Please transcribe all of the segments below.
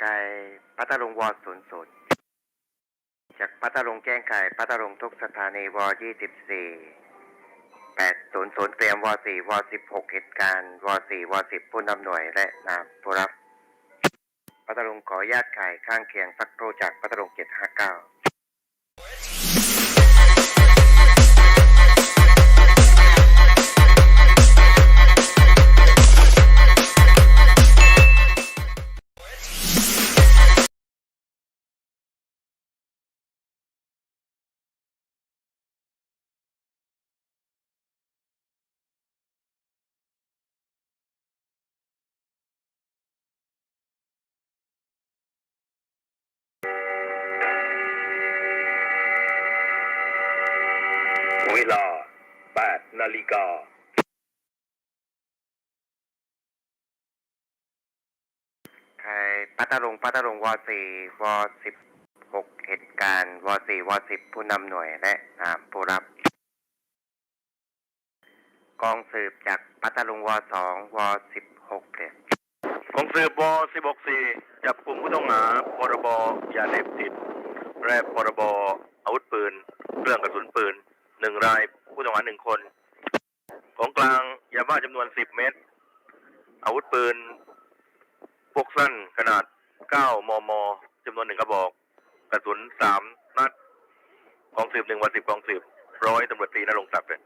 ไก่พัทลุงวอศูนย์ศูนย์จากพัทลุงแจ้งไก่พัทลุงทุกสถานีวอยี่สิบสี่แปดศูนย์ศูนย์เตรียมวอสี่วอสิบหกเหตุการณ์วอสี่วอสิบผู้นำหน่วยและนามผู้รับพัทลุงขอญาตไก่ข้างเคียงสักโรจากพัทลุงเจ็ดห้าเก้า เวลา8นาฬิกาไข่พัทลุงพัทลุงวอสี่วอสิบหกเหตุการณ์วอสี่วอสิบผู้นำหน่วยและนามผู้รับ กองสืบจากพัทลุงวอสองวอสิบหกเปลี่ยนกองสืบว164จับกลุ่มผู้ต้องหาพรบยาเสพติดและพรบอาวุธปืน เครื่องกระสุนปืน หนึ่งราย ผู้ต้องหาหนึ่งคน ของกลางยาบ้าจำนวนสิบเม็ดอาวุธปืนพกสั้นขนาดเก้ามมจำนวนหนึ่งกระบอก กระสุนสามนัดกองสืบหนึ่งวันสิบกองสืบร้อยตำรวจตรีนรงศักดิ์เป็น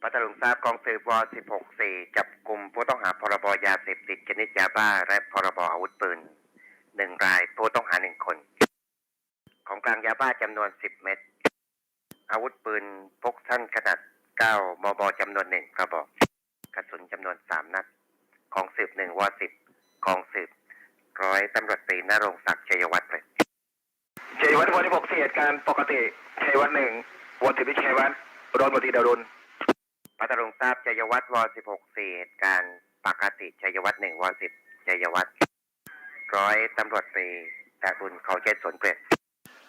พัทลุงทราบกองสืบวสิบหกสี่จับกลุ่มผู้ต้องหาพรบยาเสพติดชนิดยาบ้า และพรบอาวุธปืนหนึ่งรายผู้ต้องหาหนึ่งคน ของกลางยาบ้าจำนวนสิบเม็ด อาวุธปืนพกสั้นขนาดเก้ามบจำนวนหนึ่งกระบอก กระสุนจำนวนสามนัด ของสืบหนึ่งวสิบกองสืบ ร้อยตำรวจตรีนรงค์ศักดิ์ชัยวัฒน์เลยชัยวัฒน์วันที่หกเหตุการณ์ปกติชัยวัฒน์หนึ่งวันที่พิชัยวัฒน์รอนบตีดารุณพัทลุงทราบชัยวัฒน์วสิบหกสี่เหตุการณ์ปกติชัยวัฒน์หนึ่งวสิบชัยวัฒน์ร้อยตำรวจตรีดารุณเขาเจ็ดสนเปรต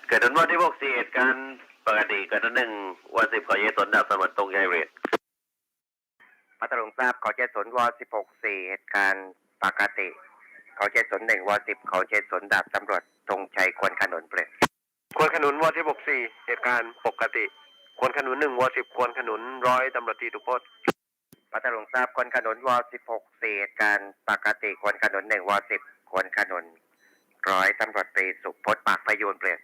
เกิดวันที่6สี่เหตุการณ์ปกติเกิดวันหนึ่งวันสิบขอเยสนดาบตำรวจตรงชัยเวทพัทลุงทราบขาเจสนวสิบหกสี่เหตุการณ์ปกติขาเจสนหนึ่งวสิบขาเจสนดาบตำรวจตรงชัยควรขนุนเปรตควรขนุนวันที่หกสี่เหตุการณ์ปกติ ควรขนุนหนึ่งวันสิบควรขนุนร้อยตำรวจตีทุพจน์พัทลุงทราบควรขนุนวสิบหกสี่เหตุการณ์ปกติ ควรขนุนหนึ่งวสิบควรขนุนร้อยตำรวจตรีสุพจน์ปากพยูนเปรต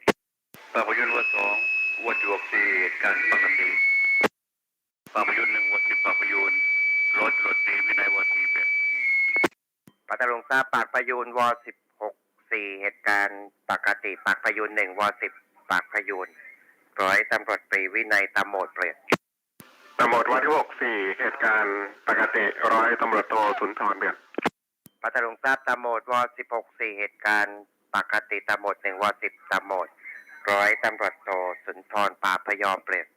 ปากพยุนวันสองวันที่หกสี่เหตุการณ์ปกติปากพยุนหนึ่งวันสิบปากพยุนรถรถตีวินัยวันสี่เป็นพัทลุงทราบปากพยูนวสิบหกสี่เหตุการณ์ปกติปากพยูนหนึ่งวสิบปากพยูนร้อยตำรวจตรีวินัยตามโหมดเปรตตำรวจวันที่หกสี่เหตุการณ์ปกติร้อยตำรวจโทสุนทรเบียดพัทลุงทราบตามโหมดวสิบหกสี่เหตุการณ์ปกติตามโหมดหนึ่งวสิบตามโหมด ร้อยตำรวจโทสุนทรปราบพยอมเปรต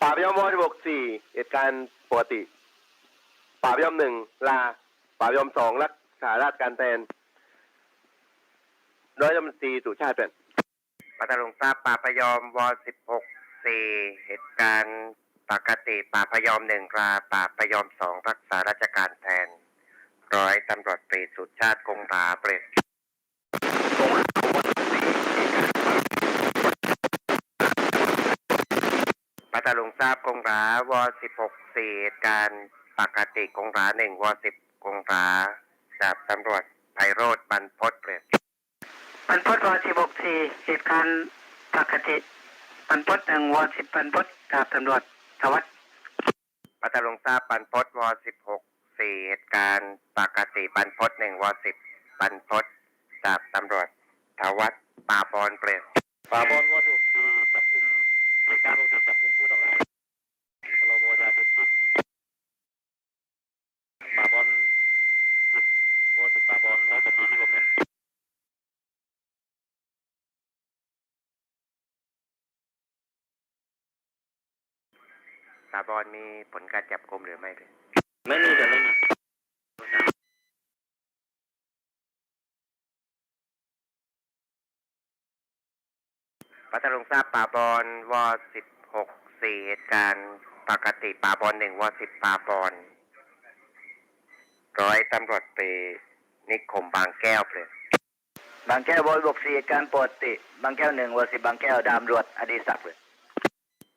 ปราบยอมวันที่หกสี่เหตุการณ์ปกติปราบยอมหนึ่งลาปราบยอมสองรักษาราชการแทนร้อยตำรวจตรีสุชาติเป็นพัทลุงทราบปราบพยอมวสิบหกสี่เหตุการณ์ปกติปราบพยอมหนึ่งลาปราบพยอมสองรักษาราชการแทน ร้อยตำรวจตรีสุชาติคงราเปรต พัทลุงทราบกงราวสิบหกสี่เหตุการณ์ปกติกงราหนึ่งวสิบกงราดาบตำรวจไพโรธบรรพตเปรตบรรพตวสิบหกสี่เหตุการณ์ปกติบรรพตหนึ่งวสิบบรรพตดาบตำรวจสวัสดิ์พัทลุงทราบบรรพตวสิบหกสี่เหตุการณ์ปกติบรรพตหนึ่งวสิบบรรพตดาบตำรวจทวัฒน์ปาบอนเปรตปาบอลวันที่หกสี่จับกุมเหตุ การณ์ปกติจับกุมผู้ต้องหาพรบยาเสพติดปาบอลสิบวันสิบปาบอลร้อยตำรวจตรีที่ผมเนี่ยปาบอนมีผลการจับกลุ่มหรือไม่เปรตไม่มีแต่ไม่มี พัทลุงทราบปาบอนวสิบหกสี่เหตุการณ์ปกติปาบอนหนึ่งวสิบปาบอนร้อยตำรวจตรีนิคมบางแก้วเปลี่ยนบางแก้ววอสิบหกสี่เหตุการณ์ปกติ บางแก้วหนึ่งวอสิบบางแก้วดามรวดอดีศักดิ์เลย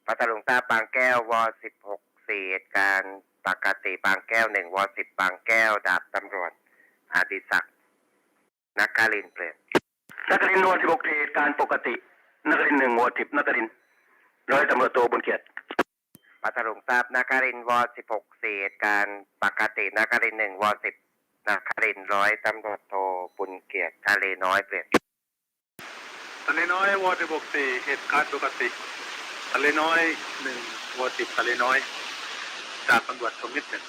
พัทลุงทราบบางแก้ววสิบหกสี่เหตุการณ์ปกติบางแก้วหนึ่งวสิบบางแก้วดาบตำรวจอาดิศักดิ์นักการินทร์เปลี่ยนนักเรียนวสิบหกเหตุการณ์ปกติ นักเรียนหนึ่งวสิบนักเรียนร้อยตำรวจโทบุญเกียรติพัทลุงทราบนาการินทร์วสิบหกสี่เหตุการปกตินาการินหนึ่งวอสิบนาการินร้อยตำรวจโทบุญเกียรติทะเลน้อยเปลี่ยนทะเลน้อยวอร์ดบกสี่เหตุการณ์ปกติทะเลน้อยหนึ่งวอสิบทะเลน้อย จากตำรวจสมมิตรหนึ่ง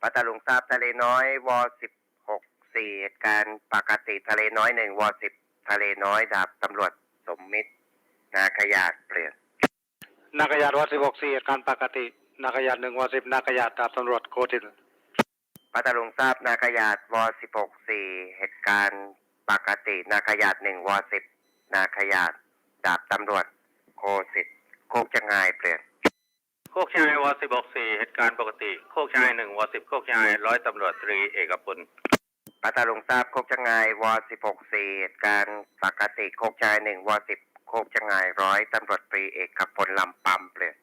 พัทลุงทราบทะเลน้อยวอสิบหกสี่เหตุการปกติทะเลน้อยหนึ่งวอสิบทะเลน้อยดาบตำรวจ สมมิตร นาขยาดเปลี่ยนนักยาตวอสิบหกสี่เหตุการณ์ปกตินักยาตหนึ่งวอสิบนักยาตดาบตำรวจโคตินพัทลุงทราบนาขยาดวสิบหกสี่เหตุการณ์ปกติ นาขยาดหนึ่งวสิบนาขยาดดาบตำรวจโคสิทธิ์โคกจะงายเปลี่ยนโคกชายวอสิบหกสี่เหตุการณ์ปกติ โคกชายหนึ่งวอสิบโคกชายร้อยตำรวจตรีเอกพล พัทลุงทราบโคกจะงายวสิบหกสี่เหตุการณ์ปกติโคกชายหนึ่งวสิบโคกจะงายร้อยตำรวจตรีเอกพลลำปั๊มเปลี่ยน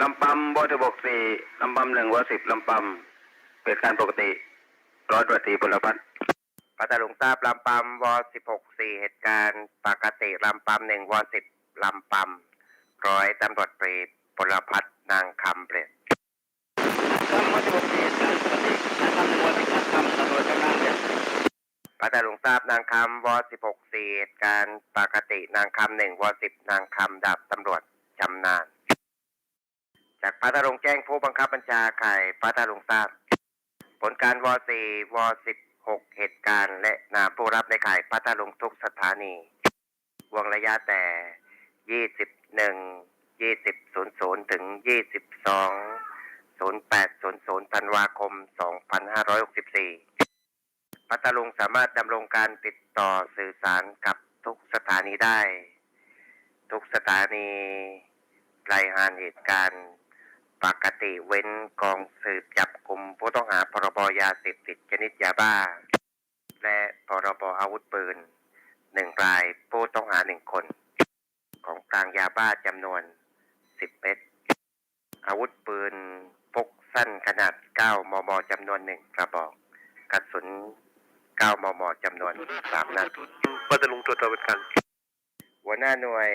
ลำปำวสิบหกสี่ลำปำหนึ่งวสิบลำปำเหตุการณ์ปกติร้อยตำรวจตรีพลพัฒน์พัทลุงทราบลำปั๊มวสิบหกสี่เหตุการณ์ปกติลำปั๊มหนึ่งวสิบลำปั๊มร้อยตำรวจตรีพลพัฒน์นางคำเปลี่ยนคำวอสิบหกสี่ พัทลุงทราบนางคำวสิบหกสี่เหตุการณ์ปกตินางคำหนึ่งวสิบนางคำดาบตำรวจชำนาญจากพัทลุงแจ้งผู้บังคับบัญชาข่ายพัทลุงทราบ ผลการวสี่วสิบหกเหตุการณ์ และนามผู้รับในข่ายพัทลุงทุกสถานีวงระยะแต่ยี่สิบหนึ่งยี่สิบศูนย์ศูนย์ถึงยี่สิบสองศูนย์แปดศูนย์ศูนย์ธันวาคมสองพันห้าร้อยหกสิบสี่ พัทลุงสามารถดำรงการติดต่อสื่อสารกับทุกสถานีได้ ทุกสถานีรายงานเหตุการณ์ปกติเว้นกองสืบจับกลุ่มผู้ต้องหาพรบยาเสพติดชนิดยาบ้า และพรบอาวุธปืนหนึ่งรายผู้ต้องหาหนึ่งคน ของกลางยาบ้าจำนวนสิบเม็ดอาวุธปืนพกสั้นขนาด 9 มม จำนวนหนึ่งกระบอก กระสุน 9 มม จำนวน 3 นัดพัทลุงตรวจสอบเหตุการณ์หัวหน้าหน่วย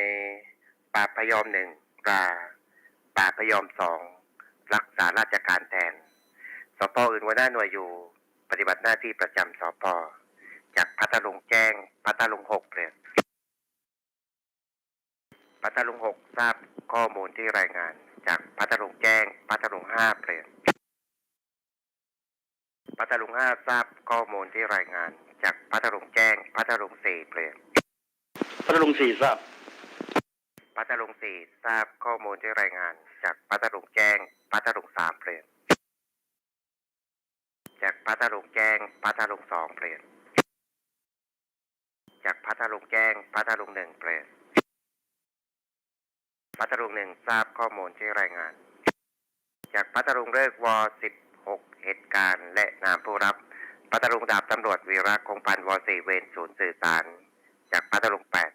ปราพยอมหนึ่งราปราพยอมสอง รักษาราชการแทนสปอื่นหัวหน้าหน่วยอยู่ ปฏิบัติหน้าที่ประจำสปจากพัทลุงแจ้ง พัทลุงหกเปลี่ยนพัทลุงหกทราบข้อมูลที่รายงาน จากพัทลุงแจ้ง พัทลุงห้าเปลี่ยนพัทลุงห้าทราบ ลที่รายงาน จากพัทลุงแจ้ง พัทลุงสี่เปลี่ยนพัทลุงสี่ทราบ พัทลุงสี่ทราบข้อมูลที่รายงาน จากพัทลุงแจ้ง พัทลุงสามเปลี่ยนจากพัทลุงแจ้ง พัทลุงสองเปลี่ยนจากพัทลุงแจ้ง พัทลุงหนึ่งเปลี่ยนพัทลุงหนึ่งทราบข้อมูลที่รายงาน จากพัทลุงเลิกวสิบหกเหตุการณ์และนามผู้รับ พัทลุงดาบตำรวจวีระคงพันธ์วสีเวนศูนย์สื่อสาร จากพัทลุงแปด